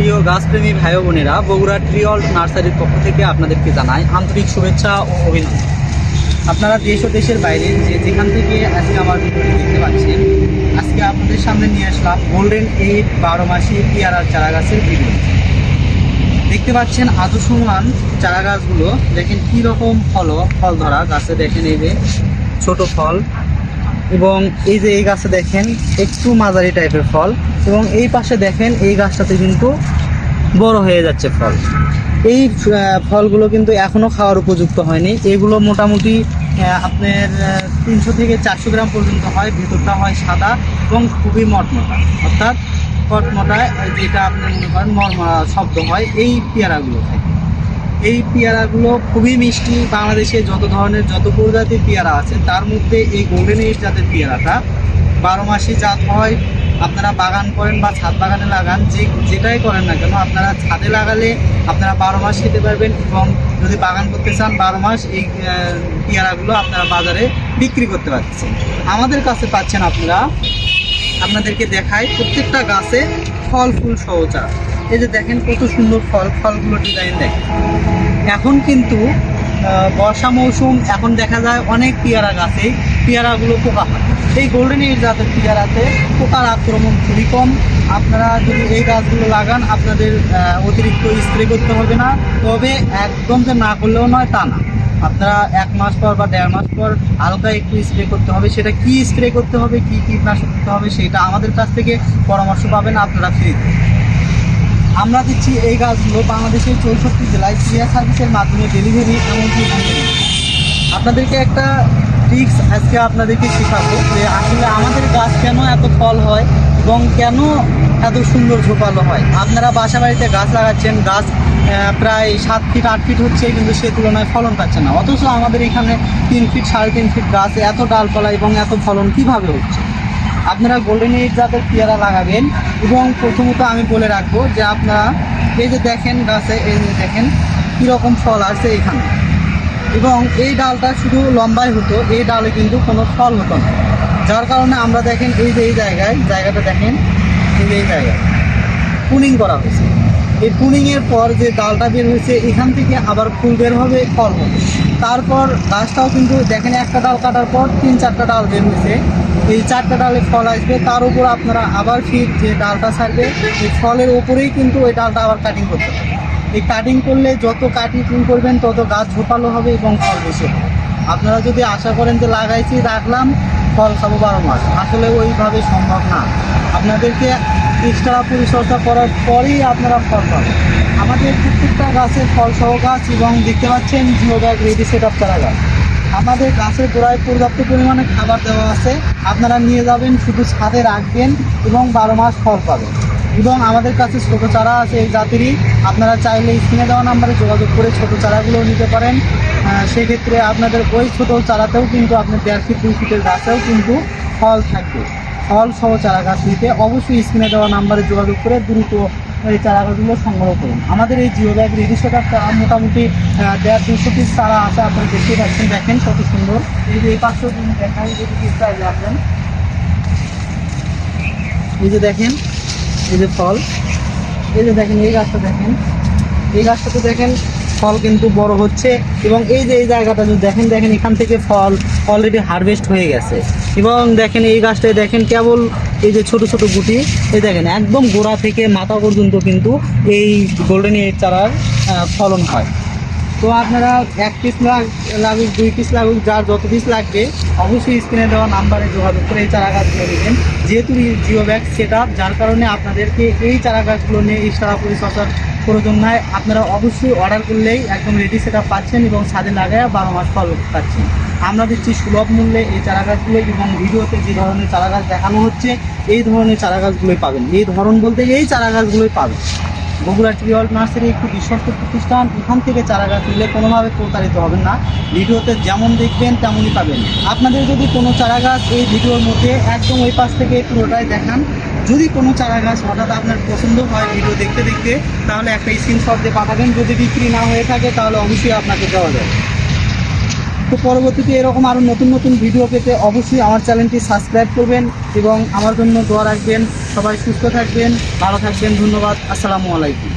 প্রিয় গাছপ্রেমী ভাই বোনেরা, বগুড়া ট্রিঅল নার্সারির পক্ষ থেকে আপনাদেরকে জানাই আন্তরিক শুভেচ্ছা ও অভিনন্দন। আপনারা দেশ ও দেশের বাইরে যে যেখান থেকে আজকে আমার ভিডিওটি দেখতে পাচ্ছেন, আজকে আপনাদের সামনে নিয়ে আসলাম গোল্ডেন এইট বারো মাসি পেয়ারার চারা গাছের ভিডিও। দেখতে পাচ্ছেন আদর্শমান চারা গাছগুলো দেখেন কীরকম ফল ফল ধরা গাছে, দেখেন এই যে ছোট ফল। এবং এই যে এই গাছে দেখেন, একটু মাঝারি টাইপের ফল। এবং এই পাশে দেখেন, এই গাছটাতে কিন্তু বড় হয়ে যাচ্ছে ফল। এই ফলগুলো কিন্তু এখনও খাওয়ার উপযুক্ত হয়নি। এগুলো মোটামুটি আপনার তিনশো থেকে চারশো গ্রাম পর্যন্ত হয়। ভেতরটা হয় সাদা এবং খুবই মটমোটা। অর্থাৎ কটমোটা যেটা আপনি মনে করেন মরমরা শব্দ হয়, এই পেয়ারাগুলো এই পেয়ারাগুলো খুবই মিষ্টি। বাংলাদেশে যত ধরনের যত প্রজাতির পেয়ারা আছে, তার মধ্যে এই গোল্ডেন এইট জাতের পেয়ারাটা বারো মাসি জাত হয়। আপনারা বাগান করেন বা ছাদ বাগানে লাগান, যে যেটাই করেন না কেন, আপনারা ছাদে লাগালে আপনারা বারো মাস খেতে পারবেন এবং যদি বাগান করতে চান বারো মাস এই পেয়ারাগুলো আপনারা বাজারে বিক্রি করতে পারছেন আমাদের কাছে পাচ্ছেন আপনারা, আপনাদেরকে দেখায় প্রত্যেকটা গাছে ফল ফুল সহ চারা। এই যে দেখেন কত সুন্দর ফল, ফলগুলো ডিজাইন দেখেন। এখন কিন্তু বর্ষা মৌসুম, এখন দেখা যায় অনেক পেয়ারা গাছে পেয়ারাগুলো পোকা হয়। এই গোল্ডেন এইট জাতের পেয়ারাতে পোকার আক্রমণ খুবই কম। আপনারা যদি এই গাছগুলো লাগান, আপনাদের অতিরিক্ত স্প্রে করতে হবে না। তবে একদম যে না করলেও নয়, তা না। আপনারা এক মাস পর বা দেড় মাস পর হালকা একটু স্প্রে করতে হবে। সেটা কি স্প্রে করতে হবে, কি কীটনাশক দিতে হবে, সেটা আমাদের কাছ থেকে পরামর্শ পাবেন, আপনারা ফ্রিতে আমরা দিচ্ছি এই গাছগুলো বাংলাদেশের চৌষট্টি জেলায় ক্রিয়া সার্ভিসের মাধ্যমে ডেলিভারি এমনকি আপনাদেরকে একটা ট্রিক্স আজকে আপনাদেরকে শেখাবো যে আসলে আমাদের গাছ কেন এত ফল হয় এবং কেন এত সুন্দর ঝোপালো হয়। আপনারা বাসা বাড়িতে গাছ লাগাচ্ছেন, গাছ প্রায় সাত ফিট আট ফিট হচ্ছে, কিন্তু সে তুলনায় ফলন পাচ্ছে না। অথচ আমাদের এখানে তিন ফিট সাড়ে তিন ফিট গাছ, এত ডালপালা এবং এত ফলন কীভাবে হচ্ছে? আপনারা গোল্ডেন এইট জাতের পেয়ারা লাগাবেন এবং প্রথমত আমি বলে রাখব যে আপনারা এই যে দেখেন গাছে, এই যে দেখেন কীরকম ফল আসছে এখানে। এবং এই ডালটা শুধু লম্বাই হতো, এই ডালে কিন্তু কোনো ফল হতো না। যার কারণে আমরা দেখেন এই যে এই জায়গায়, জায়গাটা দেখেন, এই যে এই জায়গায়। কুলিং করা হয়েছে। এই পুনিংয়ের পর যে ডালটা বের হয়েছে, এখান থেকে আবার ফুল বের হবে ফল হবে তারপর গাছটাও কিন্তু দেখেন একটা ডাল কাটার পর তিন চারটা ডাল বের হয়েছে। এই চারটা ডালে ফল আসবে, তার উপর আপনারা আবার ফির যে ডালটা ছাড়বে, এই ফলের ওপরেই কিন্তু ওই ডালটা আবার কাটিং করতে হবে। এই কাটিং করলে যত কাটিং করবেন, তত গাছ ঝোপালো হবে এবং ফল বেশি হবে। আপনারা যদি আশা করেন যে লাগাইছি, রাখলাম ফল খাব বারো মাস। আসলে ওইভাবে সম্ভব না। আপনাদেরকে এক্সট্রা পরিচর্যা করার পরেই আপনারা ফল পাবেন। আমাদের প্রত্যেকটা গাছের ফল সহ গাছ এবং দেখতে পাচ্ছেন জিওব্যাগ রেডি সেট আপ চারা গাছ আমাদের গাছের গোড়ায় পর্যাপ্ত পরিমাণে খাবার দেওয়া আছে। আপনারা নিয়ে যাবেন, শুধু ছাদে রাখবেন এবং বারো মাস ফল পাবেন। এবং আমাদের কাছে ছোটো চারা আছে এই জাতেরই। আপনারা চাইলে স্ক্রিনে দেওয়া নাম্বারে যোগাযোগ করে ছোটো চারাগুলোও নিতে পারেন। সেক্ষেত্রে আপনাদের ওই ছোটো চারাতেও কিন্তু আপনার দেড় ফিট দুই ফিটের গাছেও কিন্তু ফল থাকবে। ফল সহ চারা গাছ নিতে অবশ্যই স্ক্রিনে দেওয়া নাম্বারে যোগাযোগ করে দ্রুত এই চারা গাছগুলো সংগ্রহ করুন। আমাদের এই জিও ব্যাগ রেডি সেটার চারা মোটামুটি দেড়, দুশো পিস চারা আছে, আপনারা দেখতে পাচ্ছেন, দেখেন কত সুন্দর। এই যে এই পাঁচশো দেখাই যদি পিস চাইলে আসবেন এই যে দেখেন এই যে ফল এই যে দেখেন, এই গাছটা দেখেন, এই গাছটাতে দেখেন ফল কিন্তু বড় হচ্ছে এবং এই যে এই জায়গাটা যদি দেখেন দেখেন এখান থেকে ফল অলরেডি হারভেস্ট হয়ে গেছে। এবং দেখেন এই গাছটায় দেখেন কেবল এই যে ছোট ছোট গুটি, এই দেখেন একদম গোড়া থেকে মাথা পর্যন্ত কিন্তু এই গোল্ডেন এর চারার ফলন হয়। তো আপনারা এক পিস লাগুক, দুই পিস লাগুক, যার যত পিস লাগবে, অবশ্যই স্ক্রিনে দেওয়া নাম্বারে যোগাযোগ করে এই চারা গাছগুলো নেবেন। যেহেতু জিও ব্যাগ সেট যার কারণে আপনাদেরকে এই চারা গাছগুলো নিয়ে এক্সট্রা পরিচর্যার প্রয়োজন নয় আপনারা অবশ্যই অর্ডার করলেই একদম রেডি সেট পাচ্ছেন এবং ছাদে লাগায় বারো মাস ফল পাচ্ছেন। আমরা দিচ্ছি সুলভ মূল্যে এই চারা গাছগুলো এবং ভিডিওতে যে ধরনের চারা গাছ দেখানো হচ্ছে, এই ধরনের চারা গাছগুলোই পাবেন। এই ধরন বলতে এই চারা গাছগুলোই পাবেন। বগুড়া ট্রিঅল নার্সারি একটি বিশ্বস্ত প্রতিষ্ঠান, এখান থেকে চারা গাছ নিলে কোনোভাবে প্রতারিত হবেন না। ভিডিওতে যেমন দেখবেন, তেমনই পাবেন। আপনাদের যদি কোনো চারা গাছ এই ভিডিওর মধ্যে একদম ওই পাশ থেকে পুরোটাই দেখান। যদি কোনো চারা গাছ হঠাৎ আপনার পছন্দ হয় ভিডিও দেখতে দেখতে, তাহলে একটা স্ক্রিনশট দিয়ে পাঠাবেন। যদি বিক্রি না হয়ে থাকে, তাহলে অবশ্যই আপনাকে দেওয়া যাবে তো পরবর্তীতে এরকম আরও নতুন নতুন ভিডিও পেতে অবশ্যই আমার চ্যানেলটি সাবস্ক্রাইব করবেন এবং আমার জন্য দোয়া রাখবেন। সবাই সুস্থ থাকবেন, ভালো থাকবেন, ধন্যবাদ, আসসালামু আলাইকুম।